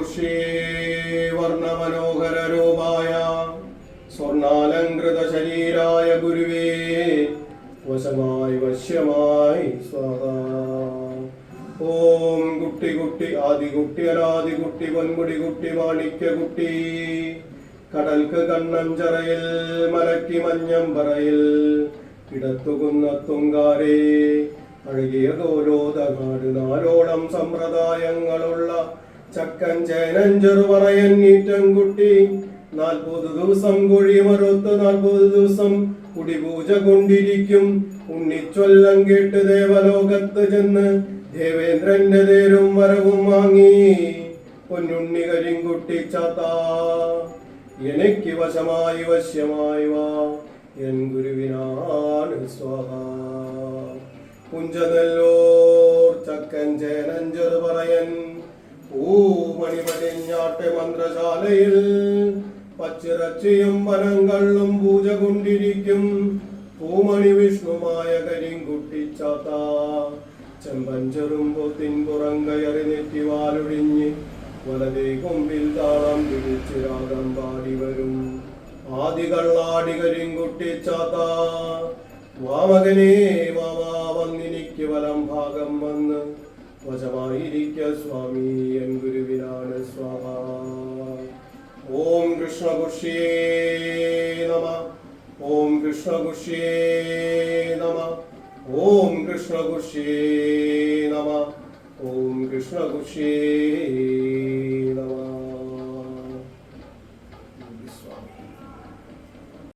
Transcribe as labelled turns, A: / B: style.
A: കൃഷ്ണകുഷേ വർണമനോഹര രൂപായ സ്വർണാലങ്കൃത ഗുരുവേ വശമായി വശ്യമായി സ്വാഹ ഓം കുട്ടി കുട്ടി ആദി അനാദികുട്ടി അനാദി കുട്ടി മാണിക്യ കുട്ടി കടൽക്ക് കണ്ണഞ്ചറയിൽ മലക്കി മഞ്ഞമ്പറയിൽ ഇടത്തുകുന്ന തുങ്കാരേ അഴകിയ കോലോതകാട് നാലോളം സമ്പ്രദായങ്ങളുള്ള ചക്കൻ ചേനഞ്ചെറു പറയൻ നീറ്റം കുട്ടി നാൽപ്പത് ദിവസം കൊഴിമറുത്ത് നാൽപ്പത് ദിവസം കുടിപൂജ കൊണ്ടിരിക്കും. ഉണ്ണിച്ചൊല്ലം കേട്ട് ദേവലോകത്ത് ചെന്ന് ദേവേന്ദ്രന്റെ തേരും വരവും വാങ്ങി. പൊന്നുണ്ണി കരിങ്കുട്ടി ചാത്താ എനിക്ക് വശമായി വശ്യമായി വാ. എൻ ഗുരുവിനാണ് സ്വാഹ. പുഞ്ചതല്ലോർ ചക്കൻ ചേനഞ്ചെറു പറയൻ പൂമണിമടിഞ്ഞാട്ടെ മന്ത്രശാലയിൽ പച്ചിറച്ചിയും വനങ്ങളും പൂജ കൊണ്ടിരിക്കും പൂമണി വിഷ്ണുമായ കരിങ്കുട്ടിച്ചാത്ത ചെമ്പൻ ചെറുമ്പൊത്തിൻ നെറ്റി വാലൊഴിഞ്ഞ് വലതേ കൊമ്പിൽ താളം പിടിച്ച് രാഗം പാടി വരും. ആദികള്ളാടി കരിങ്കുട്ടിച്ചാത്ത വാമകനേ വാവാ വന്നിനിക്ക് വലം ഭാഗം വന്ന് വശമായിരിക്ക സ്വാമി എൻ ഗുരുവിനാണ് സ്വാഹ ഓം കൃഷ്ണകുഷ്യേ നമ. ഓം കൃഷ്ണകുഷ്യേ നമ. ഓം കൃഷ്ണകുഷ്യേ നമ. ഓം കൃഷ്ണകുഷ്യേ നമ